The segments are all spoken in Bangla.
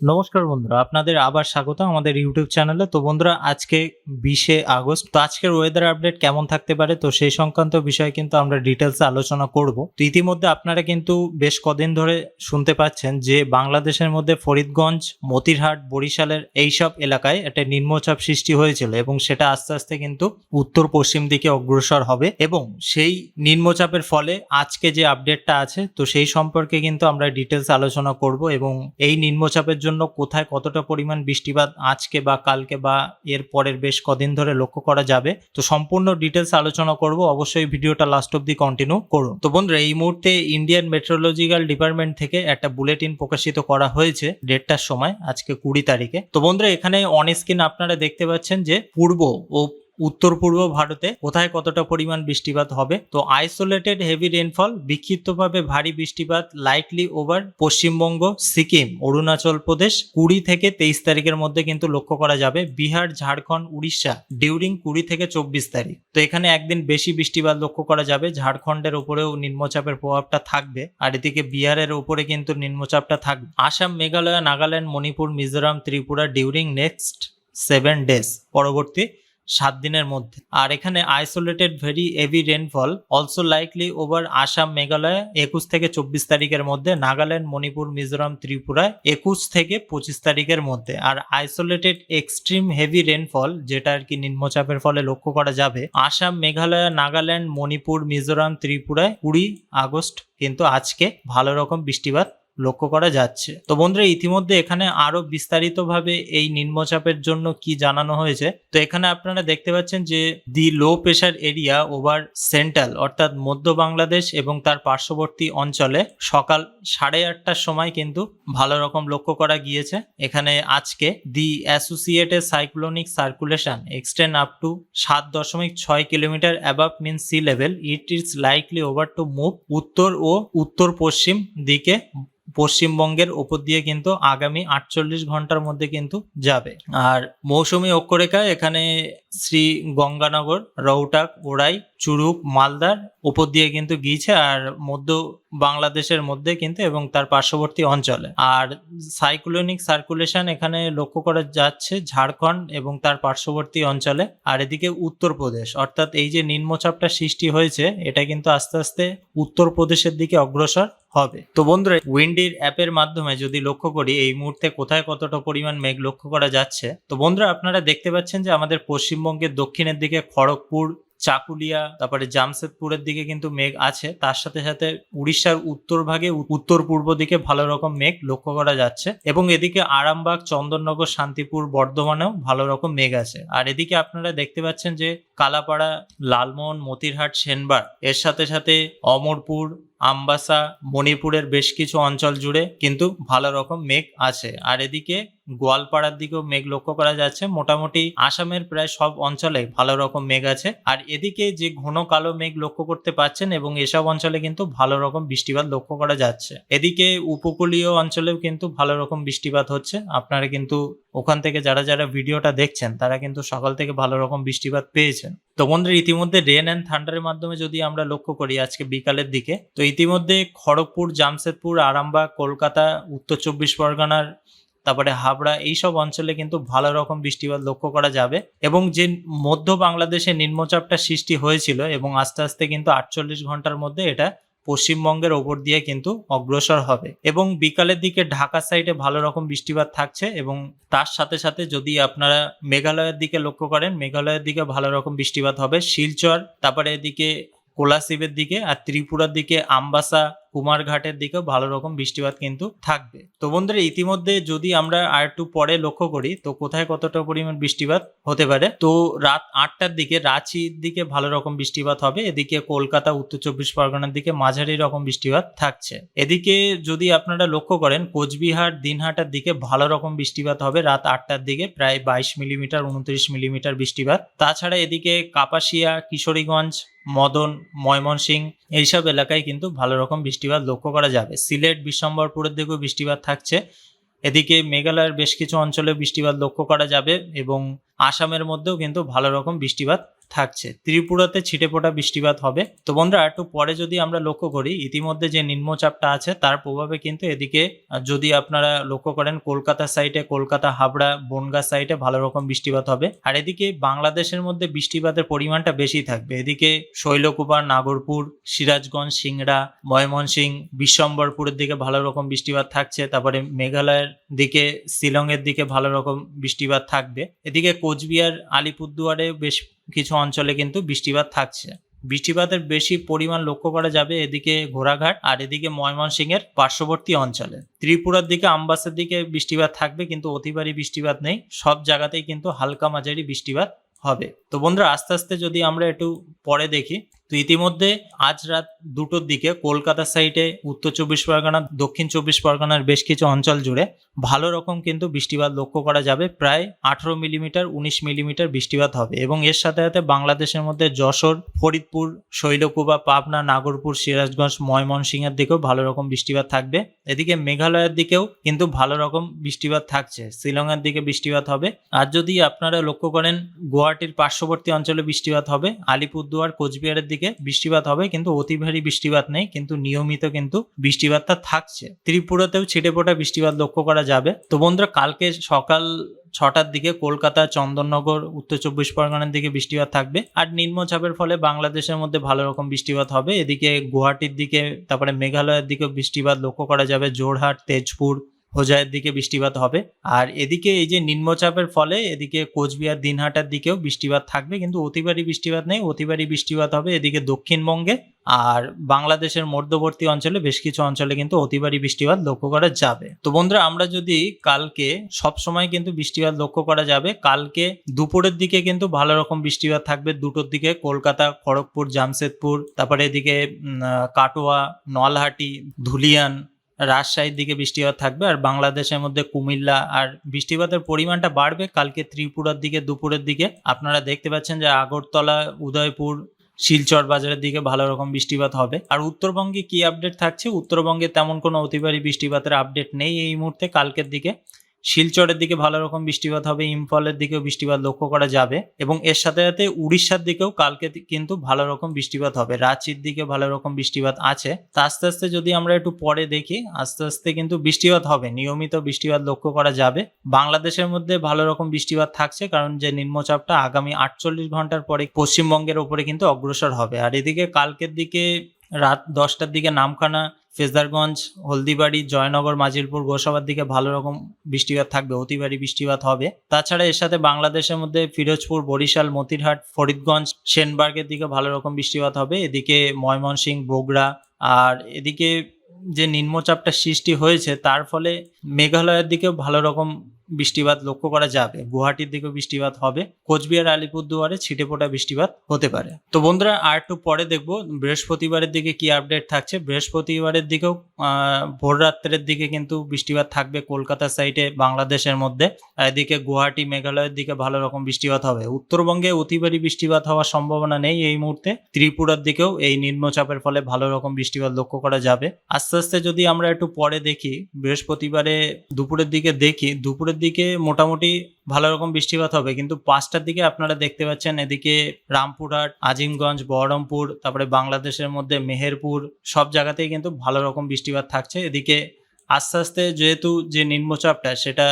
নমস্কার বন্ধুরা, আপনাদের আবার স্বাগত আমাদের ইউটিউব চ্যানেলে। তো বন্ধুরা, আজকে বিশে আগস্ট, তো আজকের ওয়েদার আপডেট কেমন থাকতে পারে? তো সেই সংক্রান্ত বিষয়ে কিন্তু আমরা ডিটেলসে আলোচনা করব। তো ইতিমধ্যে আপনারা কিন্তু বেশ কদিন ধরে শুনতে পাচ্ছেন যে বাংলাদেশের মধ্যে ফরিদগঞ্জ, মতিরহাট, বরিশালের এইসব এলাকায় একটা নিম্নচাপ সৃষ্টি হয়েছিল এবং সেটা আস্তে আস্তে কিন্তু উত্তর পশ্চিম দিকে অগ্রসর হবে এবং সেই নিম্নচাপের ফলে আজকে যে আপডেটটা আছে, তো সেই সম্পর্কে কিন্তু আমরা ডিটেলস আলোচনা করব এবং এই নিম্নচাপের জন্য কোথায় কতটা পরিমাণ বৃষ্টিপাত আজকে বা কালকে বা এর পরের বেশ কদিন ধরে লক্ষ্য করা যাবে। তো সম্পূর্ণ ডিটেলস আলোচনা করব। অবশ্যই ভিডিওটা লাস্ট অব্দি কন্টিনিউ করুন। তো বন্ধুরা, এই মুহূর্তে ইন্ডিয়ান মেট্রোলজিক্যাল ডিপার্টমেন্ট থেকে একটা বুলেটিন প্রকাশিত করা হয়েছে দেড়টার সময়, আজকে কুড়ি তারিখে। তো বন্ধুরা, এখানে অন স্ক্রিন আপনারা দেখতে পাচ্ছেন যে পূর্ব ও উত্তর পূর্ব ভারতে কোথায় কতটা পরিমাণ বৃষ্টিপাত হবে? তো আইসোলেটেড হেভি রেনফল বিক্ষিপ্তভাবে ভারী বৃষ্টিপাত লাইটলি ওভার পশ্চিমবঙ্গ, সিকিম, অরুণাচল প্রদেশ, কুড়ি থেকে তেইশ তারিখের মধ্যে কিন্তু লক্ষ্য করা যাবে। বিহার, ঝাড়খণ্ড, উড়িষ্যা ডিউরিং কুড়ি থেকে চব্বিশ তারিখ। তো এখানে একদিন বেশি বৃষ্টিপাত লক্ষ্য করা যাবে। ঝাড়খণ্ডের উপরেও নিম্নচাপের প্রভাবটা থাকবে আর এদিকে বিহারের উপরে কিন্তু নিম্নচাপটা থাকবে। Assam, Meghalaya, Nagaland, Manipur, Mizoram, Tripura during next seven days পরবর্তী সাত দিনের মধ্যে। আর এখানে isolated very heavy rainfall also likely over Assam Meghalaya একুশ থেকে চব্বিশ তারিখের মধ্যে নাগাল্যান্ড মণিপুর মিজোরাম ত্রিপুরায় একুশ থেকে পঁচিশ তারিখের মধ্যে। আর আইসোলেটেড এক্সট্রিম হেভি রেনফল যেটা আর কি নিম্নচাপের ফলে লক্ষ্য করা যাবে আসাম মেঘালয় নাগাল্যান্ড মণিপুর মিজোরাম ত্রিপুরায় কুড়ি আগস্ট, কিন্তু আজকে ভালো রকম বৃষ্টিপাত লক্ষ্য করা যাচ্ছে। তো বন্ধুরা, ইতিমধ্যে এখানে আরও বিস্তারিতভাবে এই নিম্নচাপের জন্য কি জানানো হয়েছে? তো এখানে আপনারা দেখতে পাচ্ছেন যে, the low pressure area over central, অর্থাৎ মধ্য বাংলাদেশ এবং তার পার্শ্ববর্তী অঞ্চলে সকাল সাড়ে আটটার সময় কিন্তু ভালো রকম লক্ষ্য করা গিয়েছে। এখানে আজকে the associated cyclonic circulation extend up to সাত দশমিক ছয় kilometre above mean sea level. It is likely over to move উত্তর ও উত্তর পশ্চিম দিকে পশ্চিমবঙ্গের ওপর দিয়ে কিন্তু আগামী আটচল্লিশ ঘণ্টার মধ্যে কিন্তু যাবে। আর মৌসুমী অক্ষরেখা এখানে শ্রী গঙ্গানগর, রৌটাক, ওড়াই, চুরুক, মালদার উপর দিয়ে কিন্তু গিয়েছে আর মধ্য বাংলাদেশের মধ্যে কিন্তু এবং তার পার্শ্ববর্তী অঞ্চলে। আর সাইক্লোনিক সার্কুলেশন এখানে লক্ষ্য করা যাচ্ছে ঝাড়খণ্ড এবং তার পার্শ্ববর্তী অঞ্চলে। আর এদিকে উত্তরপ্রদেশ, অর্থাৎ এই যে নিম্নচাপটা সৃষ্টি হয়েছে, এটা কিন্তু আস্তে আস্তে উত্তরপ্রদেশের দিকে অগ্রসর। হবে। তো বন্ধুরা, উইন্ডির অ্যাপের মাধ্যমে যদি লক্ষ্য করি, এই মুহূর্তে কোথায় কতটা পরিমাণ মেঘ লক্ষ্য করা যাচ্ছে? তো বন্ধুরা, আপনারা দেখতে পাচ্ছেন যে আমাদের পশ্চিমবঙ্গের দক্ষিণের দিকে খড়গপুর, চাকুলিয়া, তারপরে জামশেদপুরের দিকে কিন্তু মেঘ আছে। তার সাথে সাথে উড়িষ্যার উত্তর ভাগে, উত্তর পূর্ব দিকে ভালো রকম মেঘ লক্ষ্য করা যাচ্ছে। এবং এদিকে আরামবাগ, চন্দননগর, শান্তিপুর, বর্ধমানেও ভালো রকম মেঘ আছে। আর এদিকে আপনারা দেখতে পাচ্ছেন যে কালাপাড়া, লালমোহন, মতিরহাট, সেনবার। এর সাথে সাথে অমরপুর, আমবাসা, মণিপুরের বেশ কিছু অঞ্চল জুড়ে কিন্তু ভালো রকম মেঘ আছে। আর এদিকে গোয়ালপাড়ার দিকেও মেঘ লক্ষ্য করা যাচ্ছে। মোটামুটি আসামের প্রায় সব অঞ্চলে ভালো রকম মেঘ আছে। আর এদিকে যে ঘন কালো মেঘ লক্ষ্য করতে পাচ্ছেন এবং এসব অঞ্চলে কিন্তু ভালো রকম বৃষ্টিপাত লক্ষ্য করা যাচ্ছে। এদিকে উপকূলীয় অঞ্চলেও কিন্তু ভালো রকম বৃষ্টিপাত হচ্ছে। আপনারা কিন্তু ওখান থেকে যারা যারা ভিডিওটা দেখছেন, তারা কিন্তু সকাল থেকে ভালো রকম বৃষ্টিপাত পেয়েছেন। তো বন্ধুরা, ইতিমধ্যে রেন অ্যান্ড থান্ডারের মাধ্যমে যদি আমরা লক্ষ্য করি আজকে বিকালের দিকে, তো ইতিমধ্যে খড়গপুর, জামশেদপুর, আরামবাগ, কলকাতা, উত্তর চব্বিশ পরগনার, তারপরে হাবড়া এইসব অঞ্চলে কিন্তু ভালো রকম বৃষ্টিপাত লক্ষ্য করা যাবে। এবং যে মধ্য বাংলাদেশে নিম্নচাপটা সৃষ্টি হয়েছিল এবং আস্তে আস্তে কিন্তু আটচল্লিশ ঘণ্টার মধ্যে এটা পশ্চিমবঙ্গের ওপর দিয়ে কিন্তু অগ্রসর হবে। এবং বিকালের দিকে ঢাকা সাইডে ভালো রকম বৃষ্টিপাত থাকছে এবং তার সাথে সাথে যদি আপনারা মেঘালয়ের দিকে লক্ষ্য করেন, মেঘালয়ের দিকে ভালো রকম বৃষ্টিপাত হবে। শিলচর, তারপরে এদিকে কোলাশিবের দিকে আর ত্রিপুরার দিকে আমবাসা কুমারঘাটের দিকেও ভালো রকম বৃষ্টিপাত কিন্তু থাকবে। তো বন্ধুরা, ইতিমধ্যে যদি আমরা আর একটু পরে লক্ষ্য করি, তো কোথায় কতটা পরিমাণ বৃষ্টিপাত হতে পারে? তো রাত আটটার দিকে রাঁচির দিকে ভালো রকম বৃষ্টিপাত হবে, এদিকে কলকাতা, উত্তর চব্বিশ পরগনার দিকে মাঝারি রকম বৃষ্টিপাত থাকছে। এদিকে যদি আপনারা লক্ষ্য করেন, কোচবিহার, দিনহাটার দিকে ভালো রকম বৃষ্টিপাত হবে, রাত আটটার দিকে প্রায় বাইশ মিলিমিটার, উনত্রিশ মিলিমিটার বৃষ্টিপাত। তাছাড়া এদিকে কাপাসিয়া, কিশোরীগঞ্জ মদন ময়মনসিং এইসব এলাকায় কিন্তু ভালো রকম বৃষ্টিপাত লক্ষ্য করা যাবে। সিলেট বিশ্বম্বরপুরের দিকেও বৃষ্টিপাত থাকছে। এদিকে মেঘালয়ের বেশ কিছু অঞ্চলে বৃষ্টিপাত লক্ষ্য করা যাবে এবং আসামের মধ্যেও কিন্তু ভালো রকম বৃষ্টিপাত থাকছে। ত্রিপুরাতে ছিটে ফোটা বৃষ্টিপাত হবে। তো বন্ধুরা, একটু পরে যদি আমরা লক্ষ্য করি, ইতিমধ্যে যে নিম্নচাপটা আছে, তার প্রভাবে কিন্তু এদিকে যদি আপনারা লক্ষ্য করেন, কলকাতা সাইডে কলকাতা, হাবড়া, বনগা সাইডে ভালো রকম বৃষ্টিপাত হবে। আর এদিকে বাংলাদেশের মধ্যে বৃষ্টিপাতের পরিমাণটা বেশি থাকবে। এদিকে শৈলকুপা নাগরপুর, সিরাজগঞ্জ, সিংড়া ময়মনসিং বিশ্বম্বরপুরের দিকে ভালো রকম বৃষ্টিপাত থাকছে। তারপরে মেঘালয়ের দিকে, শিলংয়ের দিকে ভালো রকম বৃষ্টিপাত থাকবে। এদিকে কোচবিহার, আলিপুরদুয়ারে বেশ কিছু অঞ্চলে কিন্তু বৃষ্টিপাত থাকছে। বৃষ্টিপাতের বেশি পরিমাণ লক্ষ্য করা যাবে এদিকে ঘোড়াঘাট আর এদিকে ময়মনসিংহের পার্শ্ববর্তী অঞ্চলে। ত্রিপুরার দিকে আমবাসের দিকে বৃষ্টিপাত থাকবে কিন্তু অতিবারী বৃষ্টিপাত নেই। সব জায়গাতেই কিন্তু হালকা মাঝারি বৃষ্টিপাত হবে। তো বন্ধুরা, আস্তে আস্তে যদি আমরা একটু পরে দেখি তো ইতিমধ্যে আজ রাত দুটোর দিকে কলকাতা সাইডে উত্তর চব্বিশ পরগনা, দক্ষিণ চব্বিশ পরগনার বেশ কিছু অঞ্চল জুড়ে ভালো রকম কিন্তু বৃষ্টিপাত লক্ষ্য করা যাবে। প্রায় আঠারো মিলিমিটার, উনিশ মিলিমিটার বৃষ্টিপাত হবে এবং এর সাথে সাথে বাংলাদেশের মধ্যে যশোর, ফরিদপুর, শৈলকুপা, পাবনা, নাগরপুর, সিরাজগঞ্জ, ময়মনসিংহের দিকেও ভালো রকম বৃষ্টিপাত থাকবে। এদিকে মেঘালয়ের দিকেও কিন্তু ভালো রকম বৃষ্টিপাত থাকছে। শিলংয়ের দিকে বৃষ্টিপাত হবে। আর যদি আপনারা লক্ষ্য করেন, গুয়াহাটির পার্শ্ববর্তী অঞ্চলে বৃষ্টিপাত হবে। আলিপুরদুয়ার, কোচবিহারের দিকে বৃষ্টিপাত হবে, কিন্তু অতি ভারী বৃষ্টিপাত নেই, কিন্তু নিয়মিত কিন্তু বৃষ্টিপাতটা থাকছে। ত্রিপুরাতেও ছিটে ফোটা বৃষ্টিপাত লক্ষ্য করা যাবে। তো বন্ধুরা, কালকে সকাল ছটার দিকে কলকাতা, চন্দননগর, উত্তর চব্বিশ পরগনার দিকে বৃষ্টিপাত থাকবে। আর নিম্নচাপের ফলে বাংলাদেশের মধ্যে ভালো রকম বৃষ্টিপাত হবে। এদিকে গুয়াহাটির দিকে, তারপরে মেঘালয়ের দিকেও বৃষ্টিপাত লক্ষ্য করা যাবে। জোরহাট তেজপুর হোজাইয়ের দিকে বৃষ্টিপাত হবে। আর এদিকে এই যে নিম্নচাপের ফলে এদিকে কোচবিহার, দিনহাটার দিকেও বৃষ্টিপাত থাকবে, কিন্তু অতিবারী বৃষ্টিপাত নেই। অতিবারী বৃষ্টিপাত হবে এদিকে দক্ষিণবঙ্গে। আর বাংলাদেশের মধ্যবর্তী অঞ্চলে বেশ কিছু অঞ্চলে কিন্তু অতিবারী বৃষ্টিপাত লক্ষ্য করা যাবে। তো বন্ধুরা, আমরা যদি কালকে সব সময় কিন্তু বৃষ্টিপাত লক্ষ্য করা যাবে, কালকে দুপুরের দিকে কিন্তু ভালো রকম বৃষ্টিপাত থাকবে। দুটোর দিকে কলকাতা, খড়গপুর, জামশেদপুর, তারপরে এদিকে কাটোয়া, নলহাটি, ধুলিয়ান রাজশাহীর দিকে বৃষ্টিপাত থাকবে আর বাংলাদেশের মধ্যে কুমিল্লা আর বৃষ্টিপাতের পরিমাণটা বাড়বে। কালকে ত্রিপুরার দিকে, দুপুরের দিকে। আপনারা দেখতে পাচ্ছেন যে আগরতলা, উদয়পুর, শিলচর বাজারের দিকে ভালো রকম বৃষ্টিপাত হবে। আর উত্তরবঙ্গে কি আপডেট থাকছে? উত্তরবঙ্গে তেমন কোনো অতিবারী বৃষ্টিপাতের আপডেট নেই এই মুহূর্তে, কালকের দিকে। শিলচরের দিকে ভালো রকম বৃষ্টিপাত হবে, ইম্ফলের দিকেও বৃষ্টিপাত লক্ষ্য করা যাবে এবং এর সাথে সাথে উড়িষ্যার দিকেও কালকে কিন্তু ভালো রকম বৃষ্টিপাত হবে। রাঁচির দিকে ভালো রকম বৃষ্টিপাত আছে। তা আস্তে আস্তে যদি আমরা একটু পরে দেখি, আস্তে আস্তে কিন্তু বৃষ্টিপাত হবে, নিয়মিত বৃষ্টিপাত লক্ষ্য করা যাবে। বাংলাদেশের মধ্যে ভালো রকম বৃষ্টিপাত থাকছে কারণ যে নিম্নচাপটা আগামী আটচল্লিশ ঘণ্টার পরে পশ্চিমবঙ্গের ওপরে কিন্তু অগ্রসর হবে। আর এদিকে কালকের দিকে রাত দশটার দিকে নামখানা ফেজদারগঞ্জ হলদিবাড়ি, জয়নগর, মাজিলপুর, গোসাবার দিকে ভালো রকম বৃষ্টিপাত থাকবে, অতিবারী বৃষ্টিপাত হবে। তাছাড়া এর সাথে বাংলাদেশের মধ্যে ফিরোজপুর, বরিশাল, মতিরহাট, ফরিদগঞ্জ, সেনবার্গের দিকে ভালো রকম বৃষ্টিপাত হবে। এদিকে ময়মনসিংহ, বগুড়া আর এদিকে যে নিম্নচাপটা সৃষ্টি হয়েছে, তার ফলে মেঘালয়ের দিকেও ভালো রকম বৃষ্টিপাত লক্ষ্য করা যাবে। গুয়াহাটির দিকেও বৃষ্টিপাত হবে। কোচবিহার, আলিপুরদুয়ারে ছিটে ফোটা বৃষ্টিপাত হতে পারে। তো বন্ধুরা, আর একটু পরে দেখব বৃহস্পতিবারের দিকে কি আপডেট থাকছে। বৃহস্পতিবারের দিকেও ভোর রাত্রের দিকে কিন্তু বৃষ্টিপাত থাকবে কলকাতা সাইডে বাংলাদেশের মধ্যে। এদিকে গুয়াহাটি, মেঘালয়ের দিকে ভালো রকম বৃষ্টিপাত হবে। উত্তরবঙ্গে অতিবারী বৃষ্টিপাত হওয়ার সম্ভাবনা নেই এই মুহূর্তে। ত্রিপুরার দিকেও এই নিম্নচাপের ফলে ভালো রকম বৃষ্টিপাত লক্ষ্য করা যাবে। আস্তে আস্তে যদি আমরা একটু পরে দেখি, বৃহস্পতিবারে দুপুরের দিকে দেখি, দুপুরের দিকে মোটামুটি ভালো রকম বৃষ্টিপাত হবে। কিন্তু পাঁচটার দিকে আপনারা দেখতে পাচ্ছেন এদিকে রামপুরহাট, আজিমগঞ্জ, বহরমপুর, তারপরে বাংলাদেশের মধ্যে মেহেরপুর, সব জায়গাতেই কিন্তু ভালো রকম বৃষ্টিপাত থাকছে। এদিকে আস্তে আস্তে যেহেতু যে নিম্নচাপটা, সেটা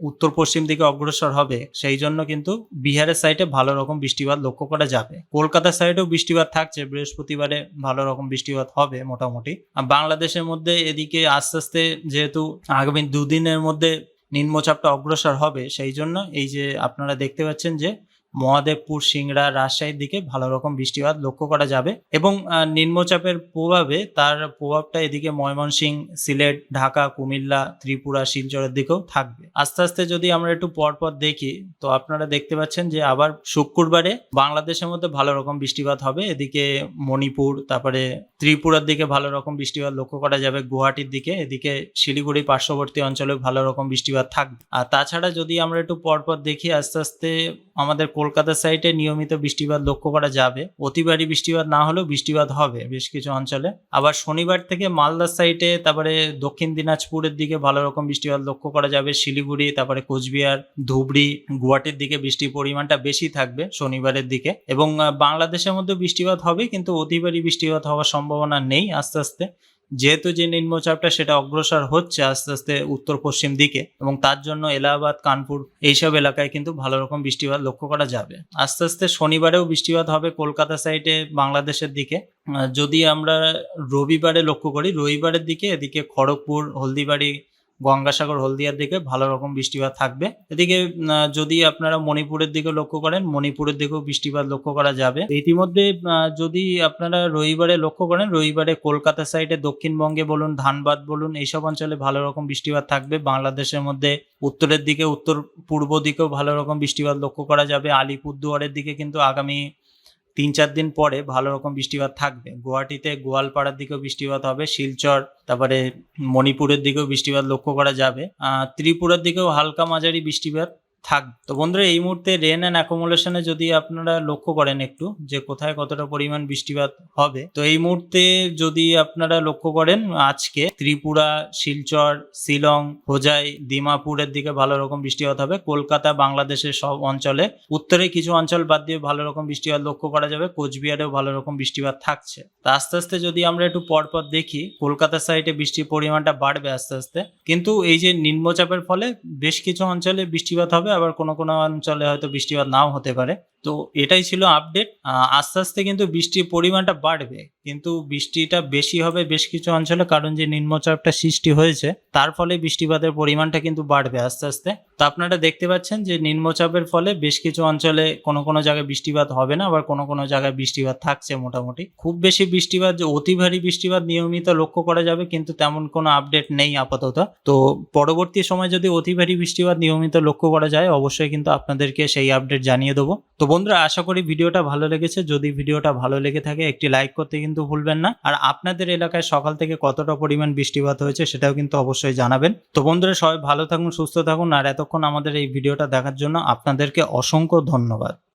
উত্তর পশ্চিম দিকে অগ্রসর হবে, সেই জন্য কিন্তু বিহারের সাইডে ভালো রকম বৃষ্টিপাত লক্ষ্য করা যাবে। কলকাতার সাইডেও বৃষ্টিপাত থাকছে, বৃহস্পতিবারে ভালো রকম বৃষ্টিপাত হবে মোটামুটি। আর বাংলাদেশের মধ্যে এদিকে আস্তে আস্তে যেহেতু আগামী দুদিনের মধ্যে নিম্নচাপটা অগ্রসর হবে সেই জন্য এই যে আপনারা দেখতে পাচ্ছেন যে মহাদেবপুর, সিংড়া, রাজশাহীর দিকে ভালো রকম বৃষ্টিপাত লক্ষ্য করা যাবে এবং নিম্নচাপের প্রভাবে তার প্রভাবটা এদিকে ময়মনসিংহ সিলেট, ঢাকা, কুমিল্লা, ত্রিপুরা, শিলচরের দিকেও থাকবে। আস্তে আস্তে যদি আমরা একটু পরপর দেখি, তো আপনারা দেখতে পাচ্ছেন যে আবার শুক্রবারে বাংলাদেশের মধ্যে ভালো রকম বৃষ্টিপাত হবে। এদিকে মণিপুর, তারপরে ত্রিপুরার দিকে ভালো রকম বৃষ্টিপাত লক্ষ্য করা যাবে। গুয়াহাটির দিকে, এদিকে শিলিগুড়ি পার্শ্ববর্তী অঞ্চলে ভালো রকম বৃষ্টিপাত থাকবে। আর তাছাড়া যদি আমরা একটু পরপর দেখি, আস্তে আস্তে আমাদের কলকাতা সাইডে নিয়মিত বৃষ্টিপাত লক্ষ্য করা যাবে। অতিবারী বৃষ্টিপাত না হলেও বৃষ্টিপাত হবে বেশ কিছু অঞ্চলে। আবার শনিবার থেকে মালদা সাইডে তারপরে দক্ষিণ দিনাজপুরের দিকে ভালো রকম বৃষ্টিপাত লক্ষ্য করা যাবে। শিলিগুড়ি, তারপরে কোচবিহার, ধুবড়ি, গুয়াহাটির দিকে বৃষ্টির পরিমাণটা বেশি থাকবে শনিবারের দিকে। এবং বাংলাদেশের মধ্যে বৃষ্টিপাত হবে, কিন্তু অতিবারী বৃষ্টিপাত হওয়ার সম্ভাবনা নেই আস্তে আস্তে। যেহেতু যে নিম্নচাপটা সেটা অগ্রসর হচ্ছে আস্তে আস্তে উত্তর পশ্চিম দিকে, এবং তার জন্য এলাহাবাদ, কানপুর এইসব এলাকায় কিন্তু ভালো রকম বৃষ্টিপাত লক্ষ্য করা যাবে। আস্তে আস্তে শনিবারেও বৃষ্টিপাত হবে কলকাতা সাইডে বাংলাদেশের দিকে। যদি আমরা রবিবারে লক্ষ্য করি, রবিবারের দিকে এদিকে খড়গপুর, হলদিবাড়ি গঙ্গাসাগর, হলদিয়ার দিকে ভালো রকম বৃষ্টিপাত থাকবে। এদিকে যদি আপনারা মণিপুরের দিকে লক্ষ্য করেন, মণিপুরের দিকেও বৃষ্টিপাত লক্ষ্য করা যাবে। ইতিমধ্যে যদি আপনারা রবিবারে লক্ষ্য করেন, রবিবারে কলকাতা সাইডে, দক্ষিণবঙ্গে বলুন, ধানবাদ বলুন, এইসব অঞ্চলে ভালো রকম বৃষ্টিপাত থাকবে। বাংলাদেশের মধ্যে উত্তরের দিকে উত্তর পূর্ব দিকেও ভালো রকম বৃষ্টিপাত লক্ষ্য করা যাবে। আলিপুরদুয়ারের দিকে কিন্তু আগামী তিন চার দিন পরে ভালো রকম বৃষ্টিপাত থাকবে। গুয়াহাটিতে গোয়ালপাড়ার দিকেও বৃষ্টিপাত হবে, শিলচর, তারপরে মণিপুরের দিকেও বৃষ্টিপাত লক্ষ্য করা যাবে। ত্রিপুরার দিকেও হালকা মাঝারি বৃষ্টিপাত থাকবে তো বন্ধুরা, এই মুহূর্তে রেন অ্যান্ড অ্যাকোমোলেশনে যদি আপনারা লক্ষ্য করেন একটু, যে কোথায় কতটা পরিমাণ বৃষ্টিপাত হবে, তো এই মুহূর্তে যদি আপনারা লক্ষ্য করেন, আজকে ত্রিপুরা, শিলচর, শিলং, হোজাই দিমাপুরের দিকে ভালো রকম বৃষ্টিপাত হবে। কলকাতা, বাংলাদেশের সব অঞ্চলে, উত্তরে কিছু অঞ্চল বাদ দিয়ে ভালো রকম বৃষ্টিপাত লক্ষ্য করা যাবে। কোচবিহারেও ভালো রকম বৃষ্টিপাত থাকছে। তা আস্তে আস্তে যদি আমরা একটু পরপর দেখি, কলকাতা সাইডে বৃষ্টির পরিমাণটা বাড়বে আস্তে আস্তে। কিন্তু এই যে নিম্নচাপের ফলে বেশ কিছু অঞ্চলে বৃষ্টিপাত হবে আবার কোনো কোনো অঞ্চলে হয়তো বৃষ্টিপাত নাও হতে পারে। তো এটাই ছিল আপডেট আস্তে আস্তে কিন্তু বৃষ্টির পরিমাণটা বাড়বে, কিন্তু বৃষ্টিটা বেশি হবে বেশ কিছু অঞ্চলে কারণ যে নিম্নচাপটা সৃষ্টি হয়েছে, তার ফলে বৃষ্টিপাতের পরিমাণটা কিন্তু বাড়বে আস্তে আস্তে। তো আপনারা দেখতে পাচ্ছেন যে নিম্নচাপের ফলে বেশ কিছু অঞ্চলে কোনো কোনো জায়গায় বৃষ্টিপাত হবে না, আবার কোনো কোনো জায়গায় বৃষ্টিপাত থাকছে মোটামুটি। খুব বেশি বৃষ্টিপাত যে অতি ভারী বৃষ্টিপাত নিয়মিত লক্ষ্য করা যাবে, কিন্তু তেমন কোনো আপডেট নেই আপাতত। তো পরবর্তী সময় যদি অতি ভারী বৃষ্টিপাত নিয়মিত লক্ষ্য করা যায়, অবশ্যই কিন্তু আপনাদেরকে সেই আপডেট জানিয়ে দেবো। তো বন্ধুরা, আশা করি ভিডিওটা ভালো লেগেছে। যদি ভিডিওটা ভালো লেগে থাকে, একটি লাইক করতে কিন্তু ভুলবেন না। আর আপনাদের এলাকায় সকাল থেকে কতটা পরিমাণ বৃষ্টিপাত হয়েছে, সেটাও কিন্তু অবশ্যই জানাবেন। তো বন্ধুরা, সবাই ভালো থাকুন, সুস্থ থাকুন। আর এতক্ষণ আমাদের এই ভিডিওটা দেখার জন্য আপনাদেরকে অসংখ্য ধন্যবাদ।